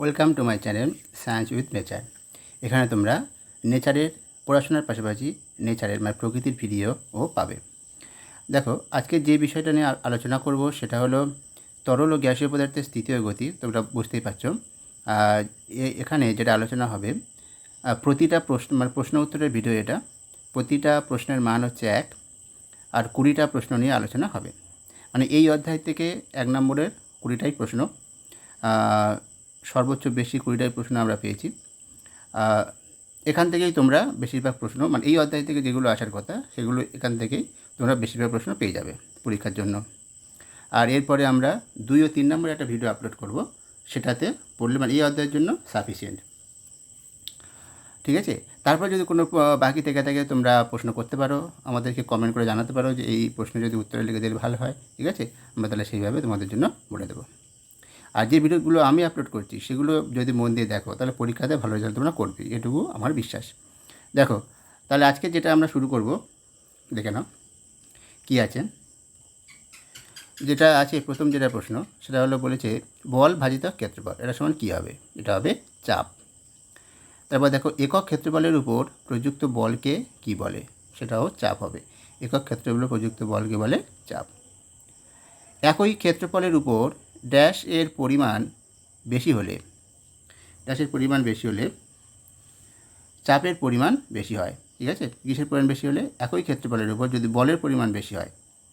Welcome to my channel science with nature. এখানে তোমরা নেচারের পড়াশোনার পাশাপাশি নেচারের মানে প্রকৃতির ভিডিওও পাবে। দেখো, আজকে যে বিষয়টা নিয়ে আলোচনা করব সেটা হলো তরল ও গ্যাসীয় পদার্থের স্থিতি ও গতি, তোমরা বুঝতেই পারছ। এখানে যেটা আলোচনা হবে প্রতিটা প্রশ্ন মানে প্রশ্ন উত্তরের ভিডিও এটা। প্রতিটা প্রশ্নের মান হচ্ছে এক, আর কুড়িটা প্রশ্ন নিয়ে আলোচনা হবে। মানে এই অধ্যায় থেকে এক নম্বরের কুড়িটাই প্রশ্ন। সর্বোচ্চ বেশি কুড়িটাই প্রশ্ন আমরা পেয়েছি। এখান থেকেই তোমরা বেশিরভাগ প্রশ্ন মানে এই অধ্যায় থেকে যেগুলো আসার কথা, সেগুলো এখান থেকেই তোমরা বেশিরভাগ প্রশ্ন পেয়ে যাবে পরীক্ষার জন্য। আর এরপরে আমরা দুই ও তিন নম্বরে একটা ভিডিও আপলোড করব, সেটাতে পড়লে মানে এই অধ্যায়ের জন্য সাফিসিয়েন্ট ঠিক আছে? তারপর যদি কোনো বাকি থেকে থাকে তোমরা প্রশ্ন করতে পারো, আমাদেরকে কমেন্ট করে জানাতে পারো যে এই প্রশ্ন যদি উত্তরে লিখে দিলে ভালো হয়, ঠিক আছে? আমরা তাহলে সেইভাবে তোমাদের জন্য বলে দেবো। আর যে ভিডিওগুলো আমি আপলোড করছি, সেগুলো যদি মন দিয়ে দেখো, তাহলে পরীক্ষাতে ভালো রেজাল্ট তোমরা করবে, এটুকু আমার বিশ্বাস। দেখো, তাহলে আজকে যেটা আমরা শুরু করব, দেখে নাও, কী আছে? যেটা আছে প্রথম যেটা প্রশ্ন, সেটা হলো বলেছে, বল ভাজিত ক্ষেত্রফল, এটা সমান কী হবে? এটা হবে চাপ। তারপর দেখো, একক ক্ষেত্রফলের উপর প্রযুক্ত বলকে কি বলে? সেটাও চাপ হবে। একক ক্ষেত্রফলের প্রযুক্ত বলকে বলে চাপ। একই ক্ষেত্রফলের উপর ড্যাশ এর পরিমাণ বেশি হলে ড্যাশের পরিমাণ বেশি হলে চাপের পরিমাণ বেশি হয়, ঠিক আছে? কিসের পরিমাণ বেশি হলে? একই ক্ষেত্রফলের উপর, যদি বলের পরিমাণ বেশি হয়,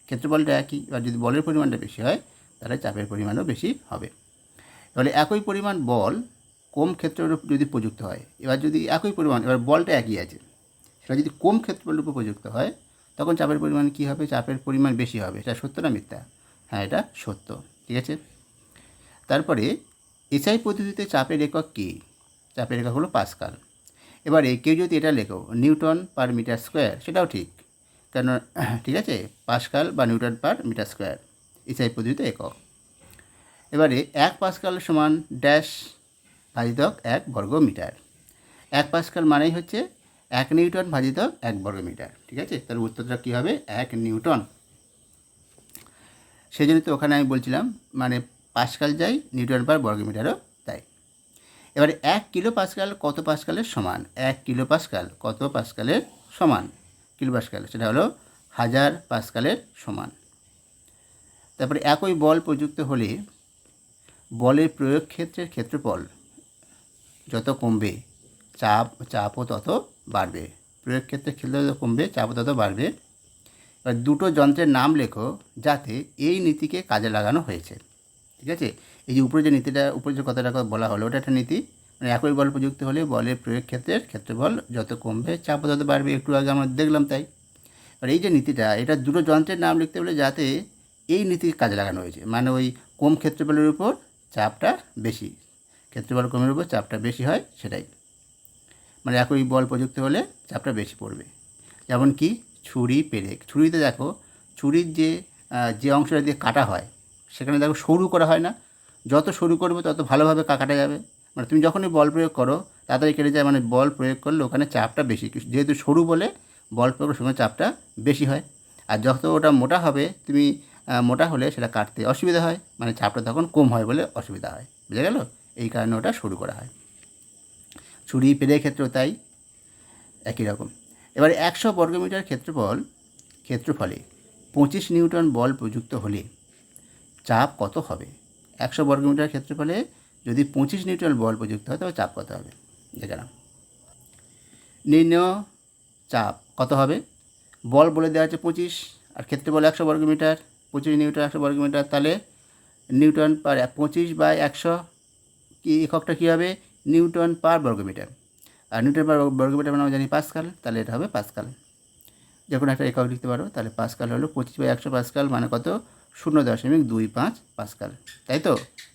ক্ষেত্রফলটা একই, আর যদি বলের পরিমাণটা বেশি হয়, তাহলে চাপের পরিমাণও বেশি হবে। এবারে একই পরিমাণ বল কম ক্ষেত্রের উপর যদি প্রযুক্ত হয়, এবার যদি একই পরিমাণ, এবার বলটা একই আছে, সেটা যদি কম ক্ষেত্রফলের উপর প্রযুক্ত হয়, তখন চাপের পরিমাণ কী হবে? চাপের পরিমাণ বেশি হবে, এটা সত্য না মিথ্যা? হ্যাঁ এটা সত্য, ঠিক আছে? তারপরে এসআই পদ্ধতিতে চাপের একক কী? চাপের একক হলো পাসকাল। এবারে কেউ যদি এটা লেখো, নিউটন পার মিটার স্কোয়ার, সেটাও ঠিক। কেন, ঠিক আছে? পাসকাল বা Newton per metre square, SI পদ্ধতিতে একক। এবারে এক পাসকাল সমান ড্যাশ ভাজিতক এক বর্গ মিটার। এক পাসকাল মানেই হচ্ছে এক নিউটন ভাজিতক এক বর্গ মিটার, ঠিক আছে? তার উত্তরটা কী হবে? এক নিউটন। সেই জন্য তো ওখানে আমি বলছিলাম মানে পাসকাল যাই নিউটন পার বর্গমিটারও তাই। এবারে এক কিলো পাসকাল কত পাসকালের সমান? এক কিলো পাসকাল কত পাসকালের সমান? কিলো পাসকাল, সেটা হলো হাজার পাসকালের সমান। তারপরে একই বল প্রযুক্ত হলে বলের প্রয়োগ ক্ষেত্রের ক্ষেত্রফল যত কমবে, চাপ, চাপও তত বাড়বে। প্রয়োগ ক্ষেত্রের ক্ষেত্রে যত কমবে, চাপও তত বাড়বে। এবার দুটো যন্ত্রের নাম লেখো যাতে এই নীতিকে কাজে লাগানো হয়েছে। ঠিক আছে? এই যে উপরে যে নীতিটা, উপরে যে কথাটা বলা হলো, ওটা একটা নীতি। মানে একই বল প্রযুক্ত হলে বলের প্রয়োগ ক্ষেত্রের ক্ষেত্রফল যত কমবে, চাপও তত বাড়বে। একটু আগে আমরা দেখলাম তাই। আর এই যে নীতিটা, এটা দুটো যন্ত্রের নাম লিখতে বলে যাতে এই নীতি কাজে লাগানো হয়েছে। মানে ওই কম ক্ষেত্রফলের উপর চাপটা বেশি, ক্ষেত্রফল কমের উপর চাপটা বেশি হয় সেটাই। মানে একই বল প্রযুক্ত হলে চাপটা বেশি পড়বে। যেমন কি, ছুরি পেরেক। ছুরিতে দেখো, ছুরির যে যে অংশটা দিয়ে কাটা হয় সেখানে দেখো সরু করা হয় না। যত সরু করবে, তত ভালোভাবে কাকাটা যাবে। মানে তুমি যখনই বল প্রয়োগ করো, তাড়াতাড়ি কেটে যায় মানে বল প্রয়োগ করলে ওখানে চাপটা বেশি। যেহেতু সরু বলে, বল প্রয়োগ প্রয়োগের সময় চাপটা বেশি হয়। আর যত ওটা মোটা হবে, তুমি মোটা হলে সেটা কাটতে অসুবিধা হয়। মানে চাপটা তখন কম হয় বলে অসুবিধা হয়। বুঝে গেল? এই কারণে ওটা শুরু করা হয়। ছুরি পেরের ক্ষেত্রেও তাই, একই রকম। এবারে একশো বর্গমিটার ক্ষেত্রফল, ক্ষেত্রফলে পঁচিশ নিউটন বল প্রযুক্ত হলে চাপ কত হবে? একশো বর্গমিটার ক্ষেত্রফলে যদি পঁচিশ নিউটন বল প্রযুক্ত হয় তবে চাপ কত হবে? দেখে নাও। নির্ণয় চাপ কত হবে? বল বলে দেওয়া আছে পঁচিশ, আর ক্ষেত্রফল একশো বর্গমিটার, পঁচিশ নিউটন একশো বর্গমিটার, তাহলে নিউটন পার পঁচিশ বাই একশো কি এককটা কী হবে? নিউটন পার বর্গমিটার। আর নিউটন পার বর্গমিটার মানে আমরা জানি পাসকাল, তাহলে এটা হবে পাসকাল। যখন একটা একক লিখতে পারো, তাহলে পাসকাল হলো পঁচিশ বাই একশো পাসকাল মানে কত? শূন্য দশমিক দুই পাঁচ পাসকাল। তাই তো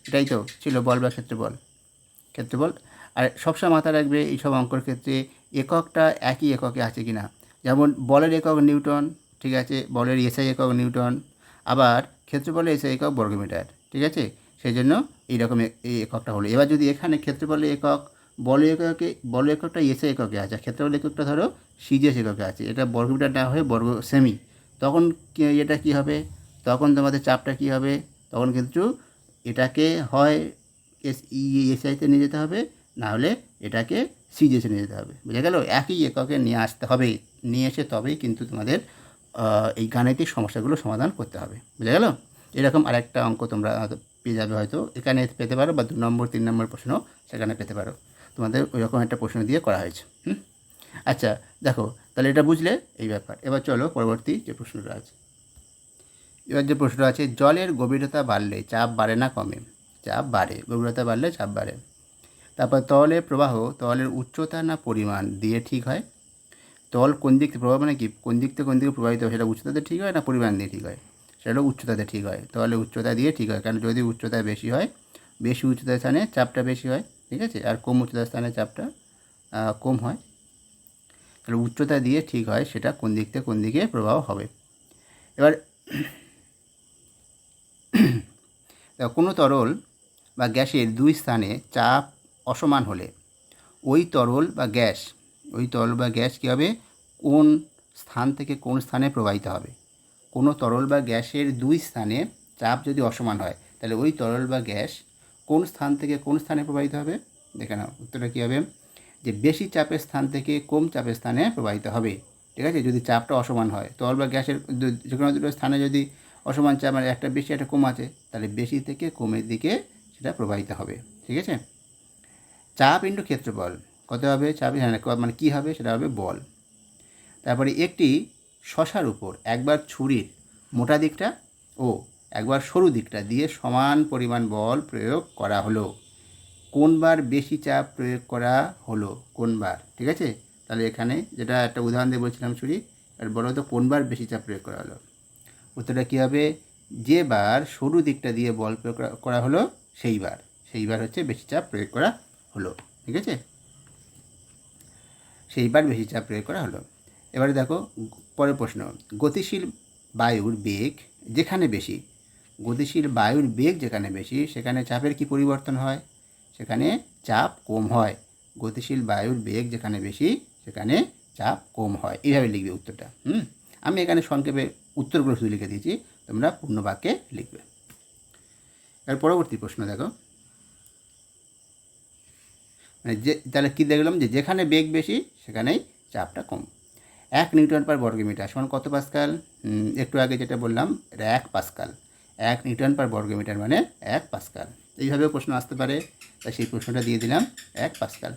এটাই তো ছিল বল বা ক্ষেত্রফল ক্ষেত্রফল আর সবসময় মাথায় রাখবে এইসব অঙ্কর ক্ষেত্রে এককটা একই এককে আছে কি না যেমন বলের একক নিউটন, ঠিক আছে? বলের এসআই একক নিউটন। আবার ক্ষেত্রফলের এসআই একক বর্গমিটার, ঠিক আছে? সেই জন্য এইরকম এই এককটা হলো। এবার যদি এখানে ক্ষেত্রফলের একক বল এককে বল এককটা এসআই এককে আছে। ক্ষেত্রফল এককটা ধরো সিজিএস এককে আছে। এটা বর্গমিটার না হয়ে বর্গ সেমি। তখন এটা কি হবে? তখন তোমাদের চাপটা কি হবে? তখন কিন্তু এটাকে হয় এস ই এস আইতে নিয়ে যেতে হবে না হলে এটাকে সিজিএসে নিয়ে যেতে হবে। বুঝা গেল? একই এককে নিয়ে আসতে হবে। নিয়ে এসে তবেই কিন্তু তোমাদের এই গাণিতিক সমস্যাগুলো সমাধান করতে হবে। বুঝা গেল? এরকম আরেকটা অঙ্ক তোমরা পেয়ে যাবে হয়তো। এখানে পেতে পারো বা দু নম্বর, তিন নম্বর প্রশ্ন সেখানে পেতে পারো। তোমাদের ওই রকম একটা প্রশ্ন দিয়ে করা হয়েছে। আচ্ছা দেখো, তাহলে এটা বুঝলে, এই ব্যাপার। এবার চলো পরবর্তী যে প্রশ্নটা আছে। এবার যে প্রশ্ন আছে, জলের গভীরতা বাড়লে চাপ বাড়ে না কমে? চাপ বাড়ে। গভীরতা বাড়লে চাপ বাড়ে। তারপর তলের প্রবাহ, তলের উচ্চতা না পরিমাণ দিয়ে ঠিক হয়? তল কোন দিক থেকে প্রবাহ মানে কি? কোন দিক থেকে কোন দিকে প্রবাহিত হয় সেটা উচ্চতাতে ঠিক হয় না পরিমাণ দিয়ে ঠিক হয়? সেটা উচ্চতাতে ঠিক হয়। তাহলে উচ্চতা দিয়ে ঠিক হয়। কারণ যদি উচ্চতা বেশি হয়, বেশি উচ্চতার স্থানে চাপটা বেশি হয়, ঠিক আছে? আর কম উচ্চতার স্থানে চাপটা কম হয়। তাহলে উচ্চতা দিয়ে ঠিক হয় সেটা কোন দিক থেকে কোন দিকে প্রবাহ হবে? এবার কোনো তরল বা গ্যাসের দুই স্থানে চাপ অসমান হলে ওই তরল বা গ্যাস, ওই তরল বা গ্যাস কী হবে? কোন স্থান থেকে কোন স্থানে প্রবাহিত হবে? কোনো তরল বা গ্যাসের দুই স্থানে চাপ যদি অসমান হয়, তাহলে ওই তরল বা গ্যাস কোন স্থান থেকে কোন স্থানে প্রবাহিত হবে? দেখে নাও, উত্তরটা কী হবে? যে বেশি চাপের স্থান থেকে কম চাপের স্থানে প্রবাহিত হবে। ঠিক আছে? যদি চাপটা অসমান হয়, তরল বা গ্যাসের যে কোনো দুটো স্থানে যদি অসমান চাপ মানে একটা বেশি, একটা কম আছে, তাহলে বেশি থেকে কমের দিকে সেটা প্রবাহিত হবে, ঠিক আছে? চাপ ইন্টু ক্ষেত্রফল, কত হবে? চাপ হ্যাঁ মানে কী হবে? সেটা হবে বল। তারপরে একটি শশার উপর, একবার ছুরির মোটা দিকটা ও একবার সরু দিকটা দিয়ে সমান পরিমাণ বল প্রয়োগ করা হলো। কোনবার বেশি চাপ প্রয়োগ করা হলো? কোনবার, ঠিক আছে? তাহলে এখানে যেটা একটা উদাহরণ দিয়ে বলছিলাম ছুরি আর বলো তো কোনবার বেশি চাপ প্রয়োগ করা হলো? উত্তরটা কী হবে? যে বার সরু দিকটা দিয়ে বল প্রয়োগ করা- হলো সেইবার সেইবার হচ্ছে বেশি চাপ প্রয়োগ করা হলো, ঠিক আছে? সেইবার বেশি চাপ প্রয়োগ করা হলো। এবারে দেখো, পরের প্রশ্ন। গতিশীল বায়ুর বেগ যেখানে বেশি? গতিশীল বায়ুর বেগ যেখানে বেশি, সেখানে চাপের কি পরিবর্তন হয়? সেখানে চাপ কম হয়। গতিশীল বায়ুর বেগ যেখানে বেশি, সেখানে চাপ কম হয়। এইভাবে লিখবে উত্তরটা, হুম? আমি এখানে সংক্ষেপে উত্তরগুলো শুধু লিখে দিয়েছি, তোমরা পূর্ণ বাক্যে লিখবে। এর পরবর্তী প্রশ্ন দেখো। মানে যে, তাহলে কী দেখলাম যে যেখানে বেগ বেশি, সেখানেই চাপটা কম। এক নিউটন পার বর্গমিটার সমান কত পাস্কাল? একটু আগে যেটা বললাম, এটা এক পাস্কাল। এক নিউটন পার বর্গমিটার মানে এক পাস্কাল। এইভাবেও প্রশ্ন আসতে পারে, তাই সেই প্রশ্নটা দিয়ে দিলাম, এক পাস্কাল।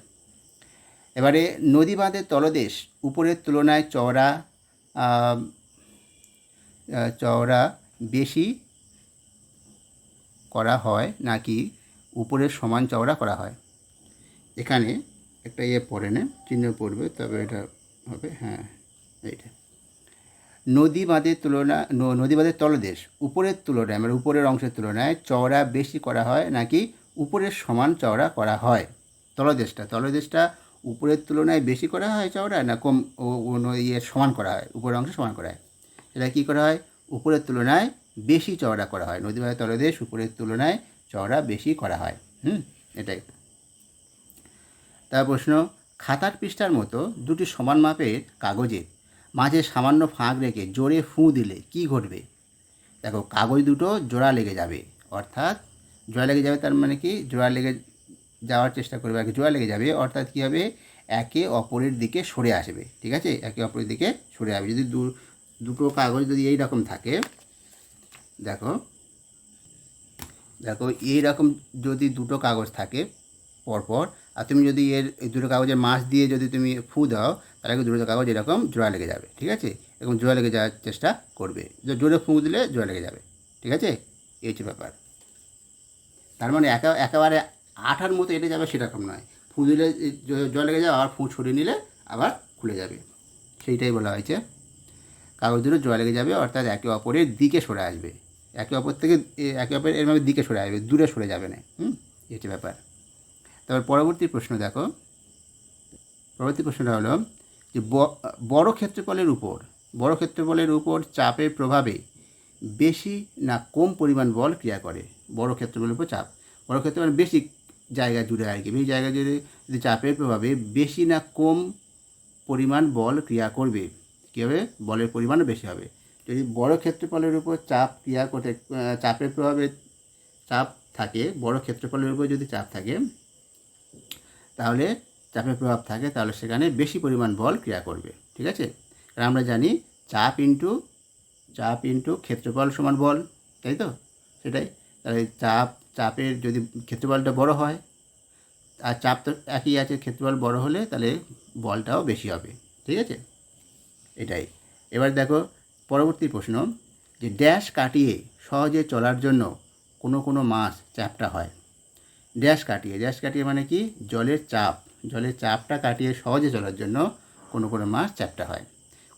এবারে নদী বাঁধের তলদেশ উপরের তুলনায় চওড়া চওড়া বেশি করা হয় নাকি উপরের সমান চওড়া করা হয়? এখানে একটা ইয়ে পড়ে না, চিহ্ন পড়বে, তবে এটা হবে হ্যাঁ এইটা। নদী বাঁধের তুলনা নদী বাঁধের তলদেশ, উপরের তুলনায় মানে উপরের অংশের তুলনায় চওড়া বেশি করা হয় নাকি উপরের সমান চওড়া করা হয়? তলদেশটা তলদেশটা উপরের তুলনায় বেশি করা হয় চওড়া না কম ইয়ে সমান করা হয়? উপরের অংশ সমান করা হয়। এটা কী করা হয়? উপরের তুলনায় বেশি চওড়া করা হয়। নদী তলদেশ উপরের তুলনায় চওড়া বেশি করা হয়। হুম? এটাই। তার প্রশ্ন, খাতার পৃষ্ঠার মতো দুটি সমান মাপের কাগজে মাঝে সামান্য ফাঁক রেখে জোরে ফুঁ দিলে কি ঘটবে? দেখো, কাগজ দুটো জোড়া লেগে যাবে। অর্থাৎ জোড়া লেগে যাবে তার মানে কি? জোড়া লেগে যাওয়ার চেষ্টা করবে আর জোড়া লেগে যাবে, অর্থাৎ কী হবে? একে অপরের দিকে সরে আসবে, ঠিক আছে? একে অপরের দিকে সরে আসবে। যদি দু, দুটো কাগজ যদি এই রকম থাকে, দেখো দেখো, এই রকম যদি দুটো কাগজ থাকে পরপর, আর তুমি যদি এর দুটো কাগজের মাছ দিয়ে যদি তুমি ফু দাও, তাহলে দুটো কাগজ এরকম জোড়া লেগে যাবে, ঠিক আছে? এরকম জোড়া লেগে যাওয়ার চেষ্টা করবে। জোরে ফু দিলে জোড়া লেগে যাবে, ঠিক আছে? এই হচ্ছে ব্যাপার। তার মানে একা, একেবারে আঠার মতো এটে যাবে সেরকম নয়। ফু দিলে জল লেগে যাবে, আবার ফু ছড়িয়ে নিলে আবার খুলে যাবে। সেইটাই বলা হয়েছে। কাগজ দুটো জল লেগে যাবে, অর্থাৎ একে অপরের দিকে সরে আসবে। একে অপর থেকে একে অপরের এরভাবে দিকে সরে আসবে, দূরে সরে যাবে না। হুম? হচ্ছে ব্যাপার। তারপর পরবর্তী প্রশ্ন দেখো। পরবর্তী প্রশ্নটা হলো যে বড় ক্ষেত্রফলের উপর, বড় ক্ষেত্রফলের উপর চাপের প্রভাবে বেশি না কম পরিমাণ বল ক্রিয়া করে? বড় ক্ষেত্রফলের উপর চাপ। বড় ক্ষেত্রফল বেশি জায়গা জুড়ে আর কি। বেশি জায়গা জুড়ে যদি চাপের প্রভাবে বেশি না কম পরিমাণ বল ক্রিয়া করবে কী হবে বলের পরিমাণও বেশি হবে। যদি বড় ক্ষেত্রফলের উপর চাপ ক্রিয়া করতে চাপের প্রভাবে চাপ থাকে, বড় ক্ষেত্রফলের উপর যদি চাপ থাকে, তাহলে চাপের প্রভাব থাকে, তাহলে সেখানে বেশি পরিমাণ বল ক্রিয়া করবে, ঠিক আছে? কারণ আমরা জানি চাপ ইন্টু চাপ ইন্টু ক্ষেত্রফল সমান বল, তাই তো? সেটাই। তাহলে চাপ চাপের যদি ক্ষেত্রফলটা বড় হয়, আর চাপ তো একই আছে, ক্ষেত্রফল বড় হলে তাহলে বলটাও বেশি হবে, ঠিক আছে? এটাই। এবার দেখো, পরবর্তী প্রশ্ন, যে ড্যাশ কাটিয়ে সহজে চলার জন্য কোনো কোনো মাছ চ্যাপটা হয়। ড্যাশ কাটিয়ে ড্যাশ কাটিয়ে মানে কি? জলের চাপ, জলের চাপটা কাটিয়ে সহজে চলার জন্য কোনো কোনো মাছ চ্যাপটা হয়।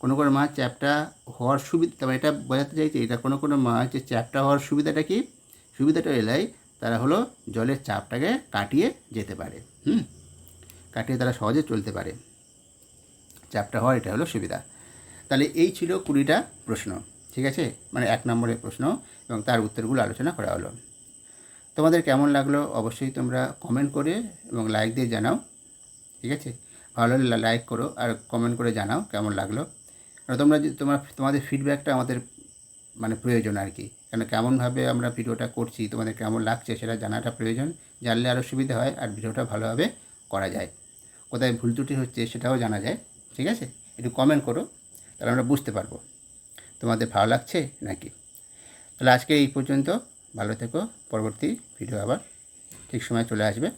কোনো কোনো মাছ চ্যাপটা হওয়ার সুবিধা, তবে এটা বোঝাতে চাইছি, এটা কোনো কোনো মাছ চ্যাপটা হওয়ার সুবিধাটা কি? সুবিধাটা এলাই তারা হলো জলের চাপটাকে কাটিয়ে যেতে পারে, হুম? কাটিয়ে তারা সহজে চলতে পারে। চাপটা হওয়ার এটা হলো সুবিধা। তাহলে এই ছিল কুড়িটা প্রশ্ন, ঠিক আছে? মানে এক নম্বরের প্রশ্ন এবং তার উত্তরগুলো আলোচনা করা হলো। তোমাদের কেমন লাগল অবশ্যই তোমরা কমেন্ট করে এবং লাইক দিয়ে জানাও, ঠিক আছে? ভালো লাইক করো আর কমেন্ট করে জানাও কেমন লাগল। তোমরা যে তোমার, তোমাদের ফিডব্যাকটা আমাদের মানে প্রয়োজন আর কি। কেন কেমনভাবে আমরা ভিডিওটা করছি, তোমাদের কেমন লাগছে সেটা জানাটা প্রয়োজন। জানলে আরও সুবিধা হয় আর ভিডিওটা ভালোভাবে করা যায়। কোথায় ভুল ত্রুটি হচ্ছে সেটাও জানা যায়, ঠিক আছে? একটু কমেন্ট করো, তাহলে আমরা বুঝতে পারব। তোমাদের ভালো লাগছে নাকি? তাহলে আজকে এই পর্যন্ত, ভালো থেকো, পরবর্তী ভিডিও আবার ঠিক সময় চলে আসবে।